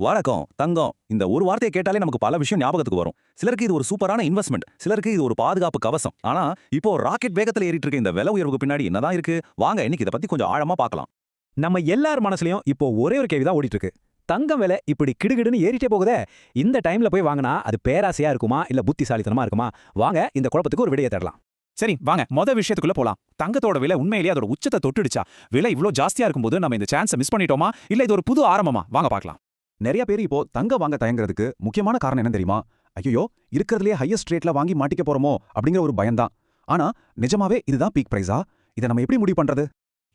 வணக்கம் தங்கம். இந்த ஒரு வார்த்தையை கேட்டாலே நமக்கு பல விஷயம் ஞாபகத்துக்கு வரும். சிலருக்கு இது ஒரு சூப்பரான இன்வெஸ்ட்மெண்ட் சிலருக்கு இது ஒரு பாதுகாப்பு கவசம். ஆனா இப்போ ராக்கெட் வேகத்தில் ஏறிட்டு இருக்க இந்த விலை உயர்வுக்கு பின்னாடி என்னதான் இருக்கு? வாங்க இன்னைக்கு இதை பத்தி கொஞ்சம் ஆழமா பார்க்கலாம். நம்ம எல்லார் மனசுலயும் இப்போ ஒரே ஒரு கேள்விதான் ஓடிட்டு இருக்கு தங்கம் விலை இப்படி கிடுகிடுன்னு ஏறிட்டே போகுதே. இந்த டைம்ல போய் வாங்கினா அது பேராசையா இருக்குமா? இல்ல புத்திசாலித்தனமா இருக்குமா? வாங்க இந்த குழப்பத்துக்கு ஒரு விடையை தேடலாம். சரி வாங்க மொத விஷயத்துக்குள்ள போலாம். தங்கத்தோட விலை உண்மையிலேயே அதோட உச்சத்தை தொட்டுடுச்சா? விலை இவ்ளோ ஜாஸ்தியா இருக்கும்போது நம்ம இந்த சான்ஸை மிஸ் பண்ணிட்டோமா? இல்ல இது ஒரு புது ஆரம்பமா? வாங்க பார்க்கலாம். நிறைய பேர் இப்போ தங்க வாங்க தயங்குறதுக்கு முக்கியமான காரணம் என்ன தெரியுமா? ஐயோ இருக்கிறதுலே ஹையஸ்ட் ரேட்ல வாங்கி மாட்டிக்க போறோமோ? அப்படிங்கிற ஒரு பயம்தான் ஆனா நிஜமாவே இதுதான் பீக் பிரைஸா இதை நம்ம எப்படி முடிவு பண்றது?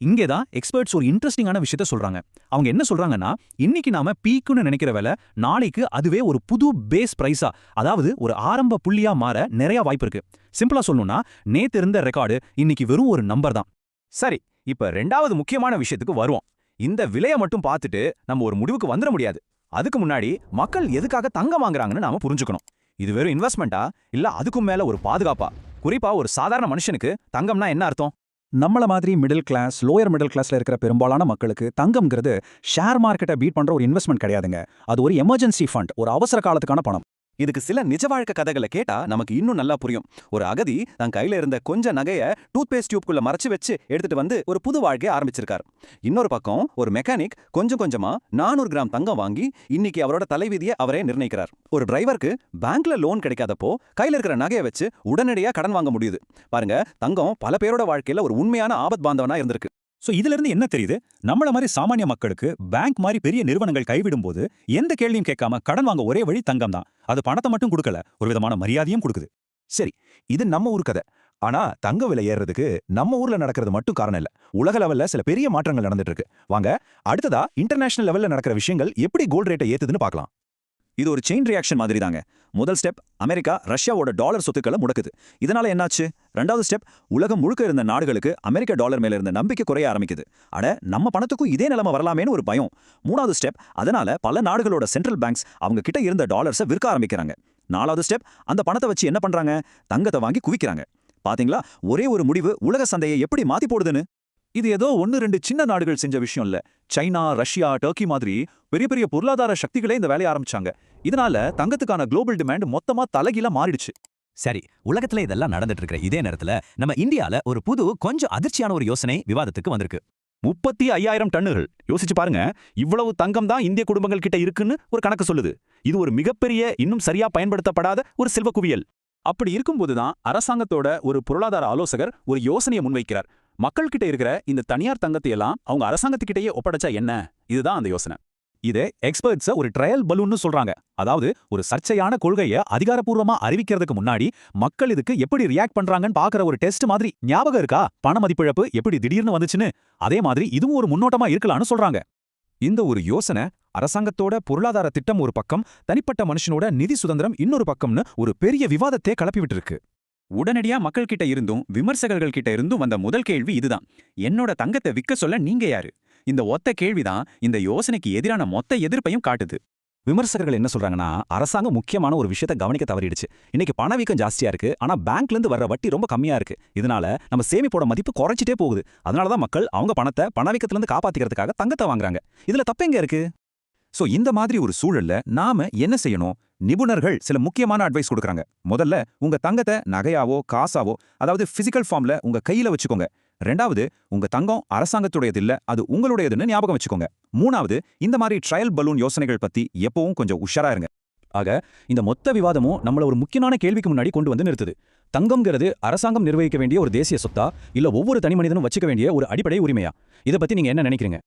இங்கே தான் எக்ஸ்பர்ட்ஸ் ஒரு இன்ட்ரெஸ்டிங்கான விஷயத்த சொல்றாங்க. அவங்க என்ன சொல்றாங்கன்னா இன்னைக்கு நாம பீக்குன்னு நினைக்கிற விலை நாளைக்கு அதுவே ஒரு புது பேஸ் பிரைஸா அதாவது ஒரு ஆரம்ப புள்ளியா மாற நிறைய வாய்ப்பு இருக்கு. சிம்பிளா சொல்லணும்னா நேத்து இருந்த ரெக்கார்டு இன்னைக்கு வெறும் ஒரு நம்பர் தான். சரி இப்ப ரெண்டாவது முக்கியமான விஷயத்துக்கு வருவோம். இந்த விலையை மட்டும் பார்த்துட்டு நம்ம ஒரு முடிவுக்கு வந்துட முடியாது. அதுக்கு முன்னாடி மக்கள் எதுக்காக தங்கம் வாங்குறாங்கன்னு நாம புரிஞ்சுக்கணும். இது வெறும் இன்வெஸ்ட்மெண்ட்டா இல்ல அதுக்கும் மேல ஒரு பாதுகாப்பா? குறிப்பா ஒரு சாதாரண மனுஷனுக்கு தங்கம்னா என்ன அர்த்தம்? நம்மள மாதிரி மிடில் கிளாஸ் லோயர் மிடில் கிளாஸ்ல இருக்கிற பெரும்பாலான மக்களுக்கு தங்கம்ங்கிறது ஷேர் மார்க்கெட்டை பீட் பண்ற ஒரு இன்வெஸ்ட்மெண்ட் கிடையாதுங்க. அது ஒரு எமர்ஜென்சி ஃபண்ட் ஒரு அவசர காலத்துக்கான பணம். இதுக்கு சில நிஜ வாழ்க்கை கதைகளை கேட்டா நமக்கு இன்னும் நல்லா புரியும். ஒரு அகதி தன் கையில இருந்த கொஞ்ச நகைய டூத் பேஸ்ட் டியூப்குள்ள மறைச்சு வச்சு எடுத்துட்டு வந்து ஒரு புது வாழ்க்கையை ஆரம்பிச்சிருக்காரு. இன்னொரு பக்கம் ஒரு மெக்கானிக் கொஞ்சம் கொஞ்சமா நானூறு கிராம் தங்கம் வாங்கி இன்னைக்கு அவரோட தலைவிதியை அவரே நிர்ணயிக்கிறார். ஒரு டிரைவருக்கு பேங்க்ல லோன் கிடைக்காதப்போ கையில இருக்கிற நகையை வச்சு உடனடியா கடன் வாங்க முடியுது. பாருங்க தங்கம் பல பேரோட வாழ்க்கையில ஒரு உண்மையான ஆபத் பாந்தவனா இருந்திருக்கு. சோ இதுல இருந்து என்ன தெரியுது? நம்மள மாதிரி சாமானிய மக்களுக்கு பேங்க் மாதிரி பெரிய நிறுவனங்கள் கைவிடும் போது எந்த கேள்வியும் கேட்காம கடன் வாங்க ஒரே வழி தங்கம் தான். அது பணத்தை மட்டும் கொடுக்கல ஒரு விதமான மரியாதையும் கொடுக்குது. சரி இது நம்ம ஊர் கதை. ஆனா தங்க விலை ஏறுறதுக்கு நம்ம ஊர்ல நடக்கிறது மட்டும் காரணம் இல்ல. உலக லெவல்ல சில பெரிய மாற்றங்கள் நடந்துட்டு இருக்கு. வாங்க அடுத்ததா இன்டர்நேஷனல் லெவல்ல நடக்கிற விஷயங்கள் எப்படி கோல்ட் ரேட்டை ஏத்துதுன்னு பார்க்கலாம். இது ஒரு செயின் ரியாக்ஷன் மாதிரி தாங்க முதல் ஸ்டெப் அமெரிக்கா ரஷ்யாவோட டாலர் சொத்துக்களை முடக்குது. இதனால என்னாச்சு? ரெண்டாவது ஸ்டெப் உலகம் முழுக்க இருந்த நாடுகளுக்கு அமெரிக்க டாலர் மேல இருந்த நம்பிக்கை குறைய ஆரம்பிக்குது. அட நம்ம பணத்துக்கும் இதே நிலைமை வரலாமேன்னு ஒரு பயம். மூணாவது ஸ்டெப் அதனால பல நாடுகளோட சென்ட்ரல் பேங்க்ஸ் அவங்க கிட்ட இருந்த டாலர்ஸை விற்க ஆரம்பிக்கிறாங்க. நாலாவது ஸ்டெப் அந்த பணத்தை வச்சு என்ன பண்றாங்க? தங்கத்தை வாங்கி குவிக்கிறாங்க. பாத்தீங்களா? ஒரே ஒரு முடிவு உலக சந்தையை எப்படி மாத்தி போடுதுன்னு? இது ஏதோ ஒன்னு ரெண்டு சின்ன நாடுகள் செஞ்ச விஷயம் இல்ல. சைனா ரஷ்யா டர்க்கி மாதிரி பெரிய பெரிய பொருளாதார சக்திகளே இந்த வேலையை ஆரம்பிச்சாங்க. இதனால தங்கத்துக்கான குளோபல் டிமாண்ட் மொத்தமா தலைகீழா மாறிடுச்சு. சரி உலகத்துல இதெல்லாம் நடந்துட்டு இருக்கிற இதே நேரத்துல நம்ம இந்தியால ஒரு புது கொஞ்சம் அதிர்ச்சியான ஒரு யோசனை விவாதத்துக்கு வந்திருக்கு. முப்பத்தி ஐயாயிரம் டன்னுகள். யோசிச்சு பாருங்க. இவ்வளவு தங்கம் தான் இந்திய குடும்பங்கள் கிட்ட இருக்குன்னு ஒரு கணக்கு சொல்லுது. இது ஒரு மிகப்பெரிய இன்னும் சரியா பயன்படுத்தப்படாத ஒரு செல்வ குவியல். அப்படி இருக்கும்போது தான் அரசாங்கத்தோட ஒரு பொருளாதார ஆலோசகர் ஒரு யோசனையை முன்வைக்கிறார். மக்கள்கிட்ட இருக்கிற இந்த தனியார் தங்கத்தை எல்லாம் அவங்க அரசாங்கத்துக்கிட்டயே ஒப்படைச்சா என்ன? இதுதான் அந்த யோசனை. இது எக்ஸ்பர்ட்ஸ ஒரு ட்ரையல் பலூன்னு சொல்றாங்க. அதாவது ஒரு சர்ச்சையான கொள்கையை அதிகாரப்பூர்வமா அறிவிக்கிறதுக்கு முன்னாடி மக்கள் இதுக்கு எப்படி ரியாக்ட் பண்றாங்கன்னு பாக்குற ஒரு டெஸ்ட் மாதிரி ஞாபகம் இருக்கா? பண மதிப்பிழப்பு எப்படி திடீர்னு வந்துச்சுன்னு? அதே மாதிரி இதுவும் ஒரு முன்னோட்டமா இருக்கலாம்னு சொல்றாங்க. இந்த ஒரு யோசனை அரசாங்கத்தோட பொருளாதார திட்டம் ஒரு பக்கம் தனிப்பட்ட மனுஷனோட நிதி சுதந்திரம் இன்னொரு பக்கம்னு ஒரு பெரிய விவாதத்தை கிளப்பி விட்டுருக்கு. உடனடியா மக்கள் கிட்ட இருந்தும் விமர்சகர்கள் கிட்ட இருந்தும் வந்த முதல் கேள்வி இதுதான். என்னோட தங்கத்தை விற்க சொல்ல நீங்க யாரு? இந்த ஒத்த கேள்விதான் இந்த யோசனைக்கு எதிரான மொத்த எதிர்ப்பையும் காட்டுது. விமர்சகர்கள் என்ன சொல்றாங்கன்னா அரசாங்கம் முக்கியமான ஒரு விஷயத்தை கவனிக்க தவறிடுச்சு. இன்னைக்கு பணவீக்கம் ஜாஸ்தியா இருக்கு ஆனா பேங்க்ல இருந்து வர்ற வட்டி ரொம்ப கம்மியா இருக்கு. இதனால நம்ம சேமிப்போட மதிப்பு குறைச்சிட்டே போகுது. அதனால தான் மக்கள் அவங்க பணத்தை பணவீக்கத்துல இருந்து காப்பாத்திக்கிறதுக்காக தங்கத்தை வாங்குறாங்க. இதுல தப்பெங்க இருக்கு? சோ இந்த மாதிரி ஒரு சூழல்ல நாம என்ன செய்யணும்? நிபுணர்கள் சில முக்கியமான அட்வைஸ் கொடுக்குறாங்க. முதல்ல உங்க தங்கத்தை நகையாவோ காசாவோ அதாவது பிசிக்கல் ஃபார்ம்ல உங்க கையில வச்சுக்கோங்க. ரெண்டாவது உங்க தங்கம் அரசாங்கத்துடையது இல்ல அது உங்களுடையதுன்னு ஞாபகம் வச்சுக்கோங்க. மூணாவது இந்த மாதிரி ட்ரையல் பலூன் யோசனைகள் பத்தி எப்பவும் கொஞ்சம் உஷாரா இருங்க. ஆக இந்த மொத்த விவாதமும் நம்மள ஒரு முக்கியமான கேள்விக்கு முன்னாடி கொண்டு வந்து நிறுத்துது. தங்கம்ங்கிறது அரசாங்கம் நிர்வகிக்க வேண்டிய ஒரு தேசிய சொத்தா இல்ல ஒவ்வொரு தனி மனிதனும் வச்சுக்க வேண்டிய ஒரு அடிப்படை உரிமையா? இதை பத்தி நீங்க என்ன நினைக்கிறீங்க?